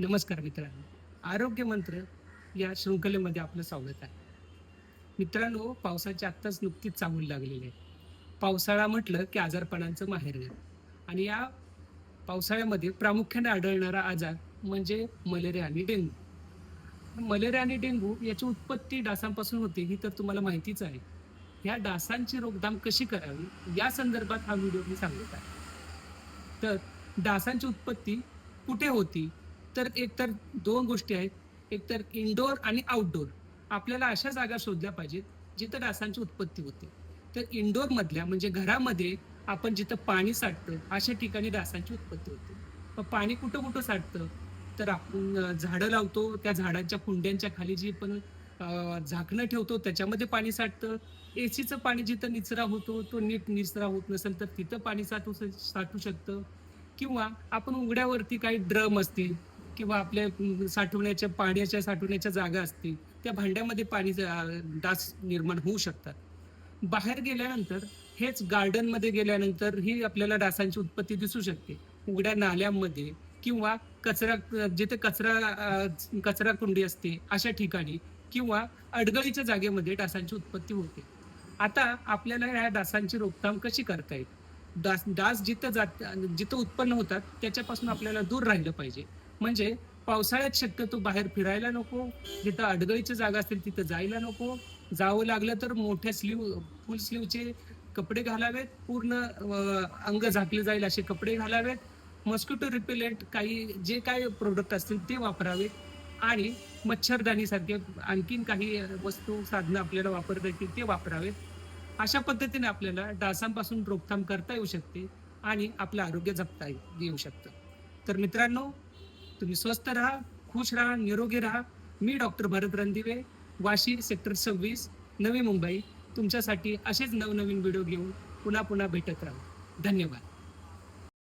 नमस्कार मित्रांनो. आरोग्य मंत्र या शृंखलेमध्ये आपलं स्वागत आहे. मित्रांनो पावसाची आत्ताच नुकतीच चाहूल लागलेली आहे. पावसाळा म्हटलं की आजारपणांचं माहेरघर आणि या पावसाळ्यामध्ये प्रामुख्याने आढळणारा आजार म्हणजे मलेरिया आणि डेंग्यू मलेरिया आणि डेंग्यू याची उत्पत्ती डासांपासून होते ही तर तुम्हाला माहितीच आहे. ह्या डासांची रोकथाम कशी करावी या संदर्भात हा व्हिडिओ मी सांगत आहे. तर डासांची उत्पत्ती कुठे होती? तर एकतर दोन गोष्टी आहेत. एकतर इनडोअर आणि आउटडोअर आपल्याला अशा जागा शोधल्या पाहिजेत जिथं डासांची उत्पत्ती होते. तर इनडोअर मधल्या म्हणजे घरामध्ये आपण जिथं पाणी साठतं अशा ठिकाणी डासांची उत्पत्ती होते. मग पाणी कुठं कुठं साठतं? तर आपण झाडं लावतो त्या झाडांच्या कुंड्यांच्या खाली जी पण झाकणं ठेवतो त्याच्यामध्ये पाणी साठतं. एसीचं पाणी जिथं निचरा होतो तो नीट निचरा होत नसेल तर तिथं पाणी साठू साठू शकतं. किंवा आपण उघड्यावरती काही ड्रम असतील किंवा आपल्या साठवण्याच्या पाण्याच्या साठवण्याच्या जागा असतील त्या भांड्यामध्ये पाणी डास निर्माण होऊ शकतात. बाहेर गेल्यानंतर हेच गार्डनमध्ये गेल्यानंतर ही आपल्याला डासांची उत्पत्ती दिसू शकते. उघड्या नाल्यांमध्ये किंवा कचरा जिथे कचरा कचरा कुंडी असते अशा ठिकाणी किंवा अडगळीच्या जागेमध्ये डासांची उत्पत्ती होते. आता आपल्याला या डासांची रोकथाम कशी करता येईल? डास डास जिथं जात जिथं उत्पन्न होतात त्याच्यापासून आपल्याला दूर राहिलं पाहिजे. म्हणजे पावसाळ्यात शक्यतो बाहेर फिरायला नको जिथं अडगळीची जागा असतील तिथं जायला नको. जावं लागलं तर मोठ्या स्लीव फुल स्लीवचे कपडे घालावेत पूर्ण अंग झाकले जाईल असे कपडे घालावेत. मॉस्किटो रिपेलेंट काही जे काय प्रोडक्ट असतील ते वापरावेत. आणि मच्छरदाणी सारखे आणखीन काही वस्तू साधनं आपल्याला वापरता येतील ते वापरावेत. अशा पद्धतीने आपल्याला डासांपासून रोकथाम करता येऊ शकते आणि आपलं आरोग्य जपता येऊ शकतं. तर मित्रांनो तुम्ही स्वस्त राहा खुश राहा निरोगी राहा. मी डॉक्टर भरत रणदिवे वाशी सेक्टर सव्वीस नवी मुंबई. तुमच्यासाठी असेच नवनवीन व्हिडिओ घेऊन पुन्हा पुन्हा भेटत राहू. धन्यवाद.